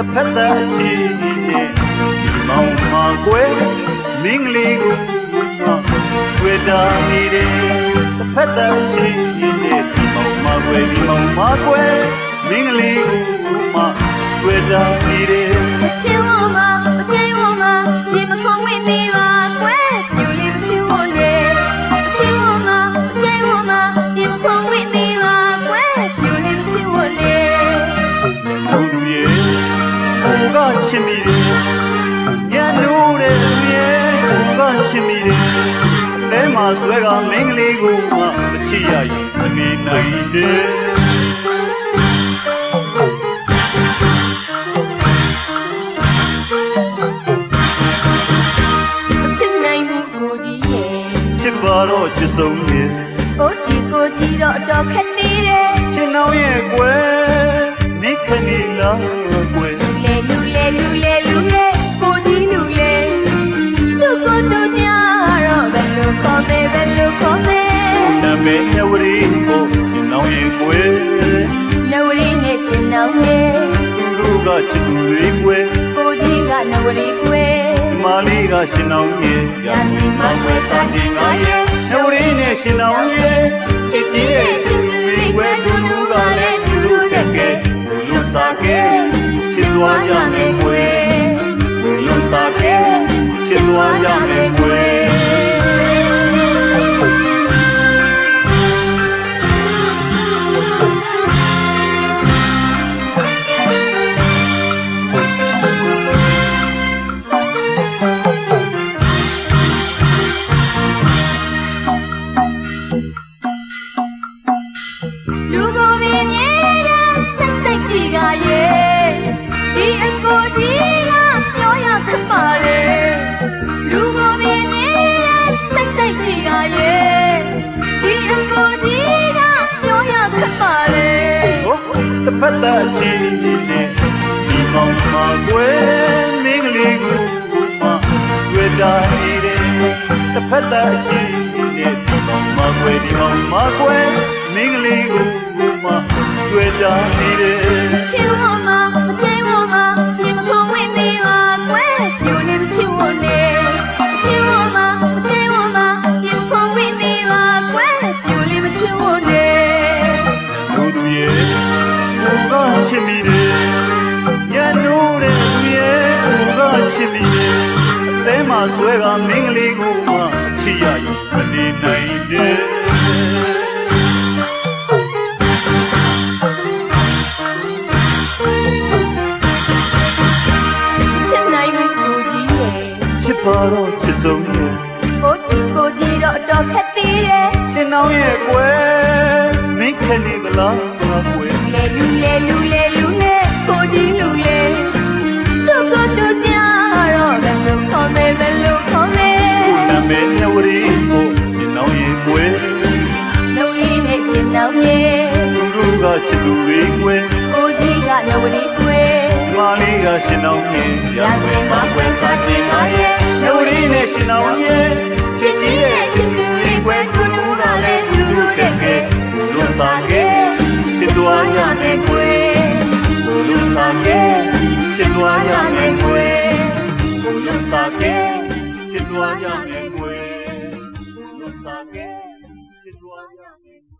တစ်ဖက်သက်အချီနဲ့မောင်မာကွယ်မင်းကလေးကိုတွေ့တာနေတယ်တစ်ဖက်သက်အချီနဲ့မောင်မာကွယ်ဒီမောင်မာကွယ်မင်းကလေးကိုမှတွေ့တာနေ ညနိုးတဲ့သူရဲ့ကိုကချစ်မိတယ်တဲမှာဆွဲကမင်းကလေးကိုမှမချစ်ရရင်မနေနိုင်တဲ့亲နိုင်မှုကိုကြီးရဲ့ချစ်ပါတော့ချစ်ဆုံးရဲ့ဟိုဒီကိုကြီးတော့တော့ခက်သေးတယ်ချစ်နှောင်းရဲ့ကွယ် ကချစ်သူတွေကွယ်ကိုကြီးကနဝရီကွယ်မာလီကရှင်နှောင်းရဲ့ရာသီမကွယ်စာတင်ငါရဲ့ညဝရီနဲ့ရှင်နှောင်းရဲ့ချစ်ကြီးရဲ့ချစ်သူ ဖတ်တာချီနဲ့ဒီမောင်မကွယ်မင်းကလေးကိုမတွေ့တာနေတယ်တစ်ဖက်တာချီနဲ့ဒီမောင်မကွယ်ဒီမောင်မကွယ်မင်းကလေးကိုမတွေ့တာနေတယ်ချစ်ဝမမပြေဝမဒီမကောင်းဝင်သေးပါ ဆွဲကမင်းကလေးကိုမှချစ်ရရင်မနေနိုင်တဲ့亲နိုင်မှုကိုကြီးရဲ့ချစ်ပါတော့ချစ်ဆုံးရဲ့ကိုတီကိုကြီးတော့တော့ခက်သေးတယ်ရှင်နောင်ရဲ့ကွယ်မင်းခလေးမလားငါကွယ်လေလူလေလူလေ ချစ်သူတွေကွယ်ကိုကြီးကနဝရီကွယ်မာလေးကရှင်နောင်ရဲ့ရာဇဝင်မှာကွယ်စာတင်လာရဲ့ညဝရီနဲ့ရှင်နောင်ရဲ့ချစ်ကြီးရဲ့ချစ်သူတွေကွယ်သူတို့ကလည်းသူတို့တက်ကဲသူတို့စားကဲချစ်သွားရမယ်ကွယ်သူတို့စားကဲချစ်သွားရမယ်ကွယ်သူတို့စားကဲချစ်သွားရမယ်ကွယ်သူ